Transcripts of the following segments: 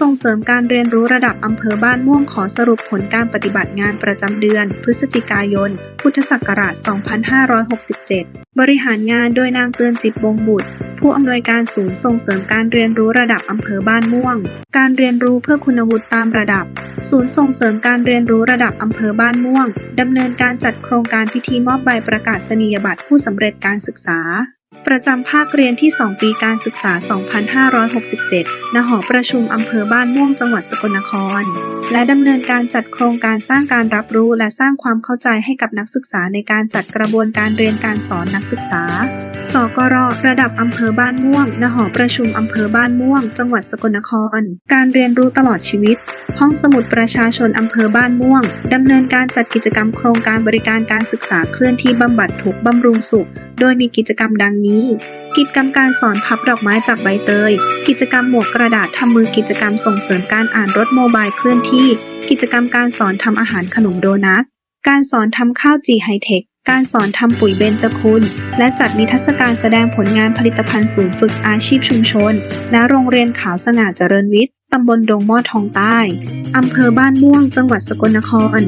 ส่งเสริมการเรียนรู้ระดับอำเภอบ้านม่วงขอสรุปผลการปฏิบัติงานประจำเดือน พฤศจิกายน พุทธศักราช 2567 บริหารงานโดยนางเตือนจิตวงบุตร ผู้อำนวยการศูนย์ส่งเสริมการเรียนรู้ระดับอำเภอบ้านม่วง การเรียนรู้เพื่อคุณวุฒิตามระดับ ศูนย์ส่งเสริมการเรียนรู้ระดับอำเภอบ้านม่วงดำเนินการจัดโครงการพิธีมอบใบประกาศนียบัตรผู้สำเร็จการศึกษา ประจำภาคเรียนที่ 2 ปีการศึกษา 2567 ณ หอประชุมอำเภอบ้านม่วงจังหวัดสกลนคร และดำเนินการจัดโครงการสร้างการรับรู้และสร้างความเข้าใจให้กับนักศึกษาในการจัดกระบวนการเรียนการสอนนักศึกษา สกร ระดับอำเภอบ้านม่วง ณ หอประชุมอำเภอบ้านม่วง จังหวัดสกลนคร การเรียนรู้ตลอดชีวิต ห้องสมุดประชาชนอำเภอบ้านม่วงดำเนินการจัดกิจกรรมโครงการบริการการศึกษาเคลื่อนที่บำบัดทุกบำรุงสุข โดยมีกิจกรรมดังนี้ กิจกรรมการสอนพับดอกไม้จากใบเตย กิจกรรมหมวกกระดาษทำมือกิจกรรมส่งเสริมการอ่านรถโมบายเคลื่อนที่ กิจกรรมการสอนทำอาหารขนมโดนัท การสอนทำข้าวจีไฮเทค การสอนทำปุ๋ยเบญจคุณ และจัดนิทรรศการแสดงผลงานผลิตภัณฑ์ศูนย์ฝึกอาชีพชุมชน ณ โรงเรียนขาวสง่าเจริญวิทย์ตำบลดงมอดทองใต้ อำเภอบ้านม่วง จังหวัดสกลนคร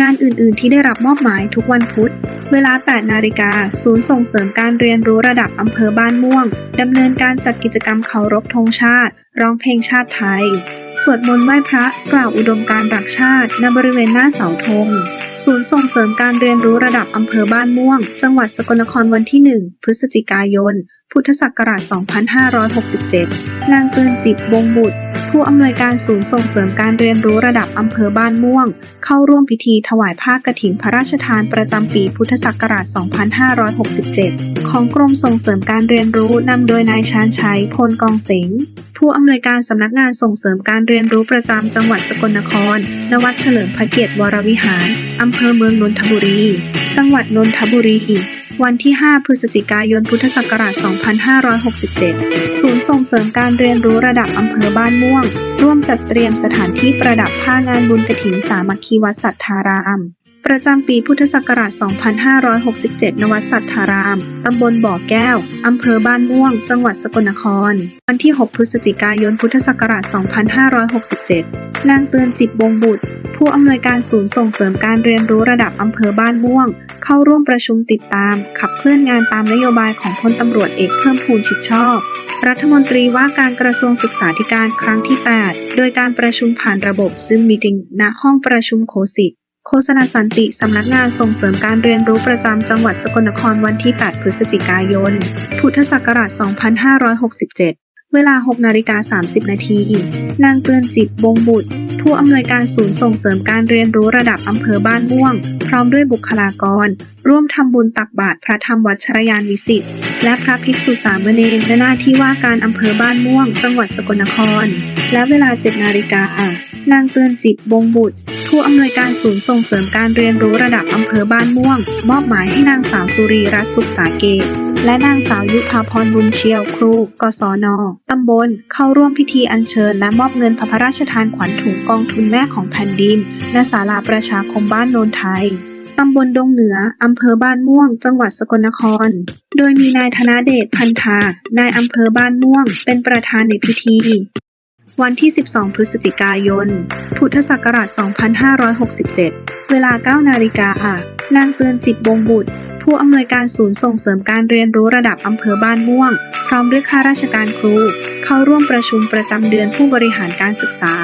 งานอื่น ๆ ที่ได้รับมอบหมายทุกวันพุธ เวลา 8 นาฬิกา ศูนย์ส่งเสริมการเรียนรู้ระดับอำเภอบ้านม่วง ดำเนินการจัดกิจกรรมเคารพธงชาติ ร้องเพลงชาติไทย สวดมนต์ไหว้พระ กล่าวอุดมการณ์รักชาติ ณ บริเวณหน้าเสาธง ศูนย์ส่งเสริมการเรียนรู้ระดับอำเภอบ้านม่วง จังหวัดสกลนครวันที่ 1 พฤศจิกายน พุทธศักราช 2567 นางเตือนจิตวงบุตร ผู้อำนวยการศูนย์ส่งเสริมการเรียนรู้ระดับอำเภอบ้านม่วง เข้าร่วมพิธีถวายผ้ากฐินพระราชทานประจำปีพุทธศักราช 2567 ของกรมส่งเสริมการเรียนรู้นำโดยนายชาญชัยพลกองเสงผู้อำนวยการสำนักงานส่งเสริมการเรียนรู้ประจำจังหวัดสกลนครณวัดเฉลิมพระเกียรติวรวิหาร อำเภอเมืองนนทบุรี จังหวัดนนทบุรี วันที่ 5 พฤศจิกายน พุทธศักราช 2567 ศูนย์ส่งเสริมการเรียนรู้ระดับอำเภอบ้านม่วง ร่วมจัดเตรียมสถานที่ประดับผ้างานบุญกฐินสามัคคีวัดสัทธาราม ประจำปีพุทธศักราช 2567ณวัดสัทธาราม ตำบลบ่อแก้ว อำเภอบ้านม่วง จังหวัดสกลนคร วันที่ 6 พฤศจิกายน พุทธศักราช 2567 นางเตือนจิตวงบุตร ผู้อำนวยการศูนย์ส่งเสริมการเรียนรู้ระดับอำเภอบ้านม่วง เข้าร่วมประชุมติดตาม ขับเคลื่อนงานตามนโยบายของพลตำรวจเอกเพิ่มพูนชิดชอบ รัฐมนตรีว่าการกระทรวงศึกษาธิการครั้งที่ 8 โดยการประชุมผ่านระบบ Zoom Meeting ณห้องประชุมโคสิต โฆษณาสันติ สำนักงานส่งเสริมการเรียนรู้ประจำจังหวัดสกลนครวันที่ 8 พฤศจิกายน พุทธศักราช 2567 เวลา 6 นาฬิกา 30 นาทีนางเตือนจิตวงบุตร ผู้อำนวยการศูนย์ส่งเสริมการเรียนรู้ระดับอำเภอบ้านม่วง พร้อมด้วยบุคลากร ร่วมทำบุญตักบาตรพระธรรมวัชรยานวิสิตรและพระภิกษุสามเณรในหน้าที่ว่าการอำเภอบ้านม่วง จังหวัดสกลนคร และเวลา 7 นาฬิกานางเตือนจิตวงบุตร ผู้อำนวยการศูนย์ส่งเสริมการเรียนรู้ระดับอำเภอบ้านม่วง มอบหมายให้นางสาวสุรีรัตน์สุขสาเกตและนางสาวยุพาพรบุญเชียวครู กศนตำบล เข้าร่วมพิธีอัญเชิญ และมอบเงินพระราชทานขวัญถุงกองทุนแม่ของแผ่นดิน ณ ศาลาประชาคมบ้านโนนไทยตำบลดงเหนือ อำเภอบ้านม่วง จังหวัดสกลนคร โดยมีนายธนาเดชพันธา นายอำเภอบ้านม่วง เป็นประธานในพิธี วันที่ 12 พฤศจิกายน พุทธศักราช 2567 เวลา 9 นาฬิกา นางเตือนจิตบงบุตร ผู้อำนวยการศูนย์ส่งเสริมการเรียนรู้ระดับอำเภอบ้านม่วง พร้อมด้วยข้าราชการครู เข้าร่วมประชุมประจำเดือนผู้บริหารการศึกษา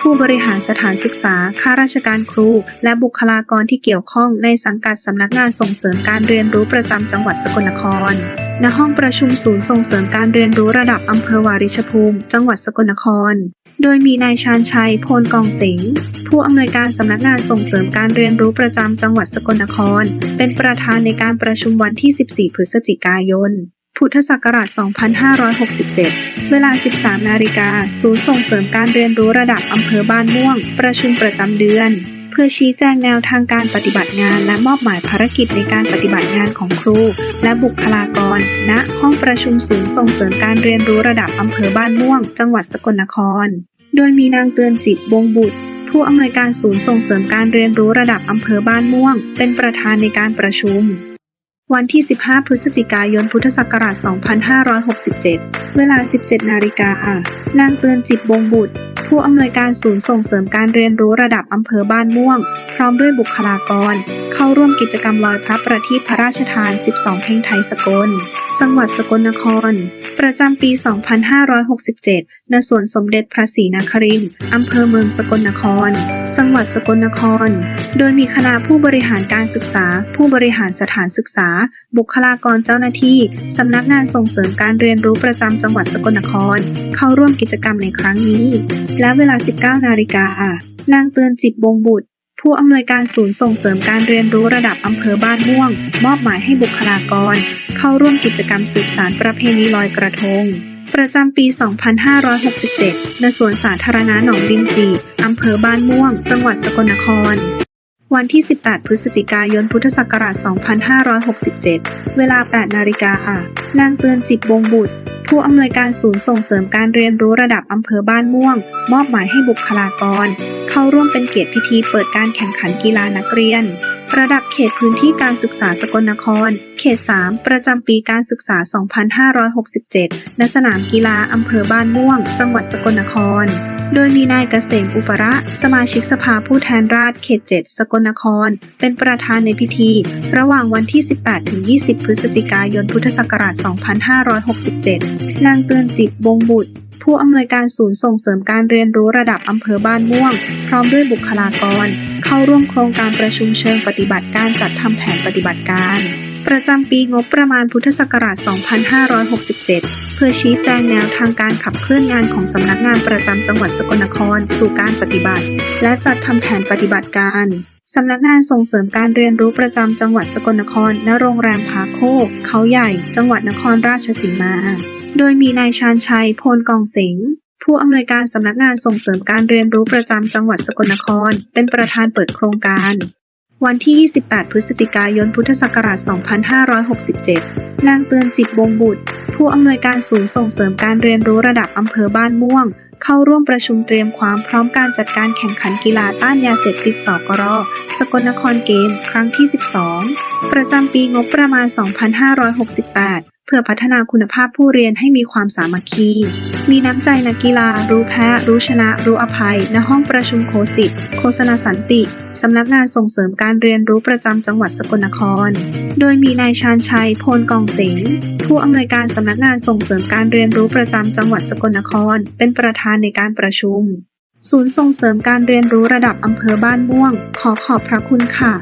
ผู้บริหารสถานศึกษา ข้าราชการครู และบุคลากรที่เกี่ยวข้องในสังกัดสำนักงานส่งเสริมการเรียนรู้ประจำจังหวัดสกลนคร ณ ห้องประชุมศูนย์ส่งเสริมการเรียนรู้ระดับอำเภอวาริชภูมิ จังหวัดสกลนคร โดยมีนายชาญชัย โพลกองเสงผู้อำนวยการสำนักงานส่งเสริมการเรียนรู้ประจำจังหวัดสกลนคร เป็นประธานในการประชุมวันที่ 14 พฤศจิกายน พุทธศักราช 2567 เวลา 13 นาฬิกา ศูนย์ส่งเสริมการเรียนรู้ระดับอำเภอบ้านม่วง ประชุมประจำเดือน เพื่อชี้แจงแนวทางการปฏิบัติงาน และมอบหมายภารกิจในการปฏิบัติงานของครู และบุคลากร ณ ห้องประชุมศูนย์ส่งเสริมการเรียนรู้ระดับอำเภอบ้านม่วง จังหวัดสกลนคร โดยมีนางเตือนจิตวงศ์บุตรผู้อำนวยการศูนย์ส่งเสริมการเรียนรู้ระดับอำเภอบ้านม่วง เป็นประธานในการประชุม วันที่ 15 พฤศจิกายน พุทธศักราช 2567 เวลา 17 นาฬิกา นางเตือนจิตบงบุตร ผู้อำนวยการศูนย์ส่งเสริมการเรียนรู้ระดับอำเภอบ้านม่วง พร้อมด้วยบุคลากร เข้าร่วมกิจกรรมลอยพระประทีปพระราชทาน 12 เพลงไทยสกล จังหวัดสกลนคร ประจำปี 2567 ณ สวนสมเด็จพระศรีนครินทร์อำเภอเมืองสกลนคร จังหวัดสกลนคร โดยมีคณะผู้บริหารการศึกษา ผู้บริหารสถานศึกษา บุคลากรเจ้าหน้าที่ สำนักงานส่งเสริมการเรียนรู้ประจำจังหวัดสกลนคร เข้าร่วมกิจกรรมในครั้งนี้และเวลา 19 นาฬิกานางเตือนจิตบงบุตร ผู้อำนวยการศูนย์ส่งเสริมการเรียนรู้ระดับอำเภอบ้านม่วง มอบหมายให้บุคลากร เข้าร่วมกิจกรรมสืบสารประเพณีลอยกระทง ประจำปี 2567 ณ สวนสาธารณะหนองดินจีอำเภอบ้านม่วง จังหวัดสกลนครวันที่ 18 พฤศจิกายน พุทธศักราช 2567 เวลา 8 นาฬิกา นางเตือนจิตบงบุตร ผู้อำนวยการศูนย์ส่งเสริมการเรียนรู้ระดับอำเภอบ้านม่วง มอบหมายให้บุคลากร เข้าร่วมเป็นเกียรติพิธีเปิดการแข่งขันกีฬานักเรียน ระดับเขตพื้นที่การศึกษาสกลนคร เขต 3 ประจำปีการศึกษา 2567 ณ สนามกีฬาอำเภอบ้านม่วง จังหวัดสกลนคร โดยมีนายเกษมอุประ สมาชิกสภาผู้แทนราษฎรเขต 7 สกลนคร เป็นประธานในพิธี ระหว่างวันที่ 18-20 พฤศจิกายน พุทธศักราช 2567 นางเตือนจิตบงบุตร ผู้อำนวยการศูนย์ส่งเสริมการเรียนรู้ระดับอำเภอบ้านม่วง พร้อมด้วยบุคลากร เข้าร่วมโครงการประชุมเชิงปฏิบัติการจัดทำแผนปฏิบัติการ ประจำปีงบประมาณพุทธศักราช 2567 เพื่อชี้แจงแนวทางการขับเคลื่อนงานของสำนักงานประจำจังหวัดสกลนคร สู่การปฏิบัติ และจัดทำแผนปฏิบัติการสำนักงานส่งเสริมการเรียนรู้ประจำจังหวัดสกลนคร ณ โรงแรมพาโคกเขาใหญ่ จังหวัดนครราชสีมา โดยมีนายชาญชัยโพลกองเสงผู้อำนวยการสำนักงานส่งเสริมการเรียนรู้ประจำจังหวัดสกลนคร เป็นประธานเปิดโครงการ วันที่ 28 พฤศจิกายน พุทธศักราช 2567 นางเตือนจิตวงบุตร ผู้อำนวยการศูนย์ส่งเสริมการเรียนรู้ระดับอำเภอบ้านม่วง เข้าร่วมประชุมเตรียมความพร้อมการจัดการแข่งขันกีฬาต้านยาเสพติดสกร สกลนครเกม ครั้งที่ 12 ประจำปีงบประมาณ 2568 พื่อพัฒนาคุณภาพผู้เรียนให้มีความสามัคคี มีน้ำใจนักกีฬา รู้แพ้ รู้ชนะ รู้อภัย ณ ห้องประชุมโคสิตโฆษณาสันติ สำนักงานส่งเสริมการเรียนรู้ประจำจังหวัดสกลนคร โดยมีนายชาญชัย โพลกองเสงผู้อำนวยการสำนักงานส่งเสริมการเรียนรู้ประจำจังหวัดสกลนคร เป็นประธานในการประชุม ศูนย์ส่งเสริมการเรียนรู้ระดับอำเภอบ้านม่วง ขอขอบพระคุณค่ะ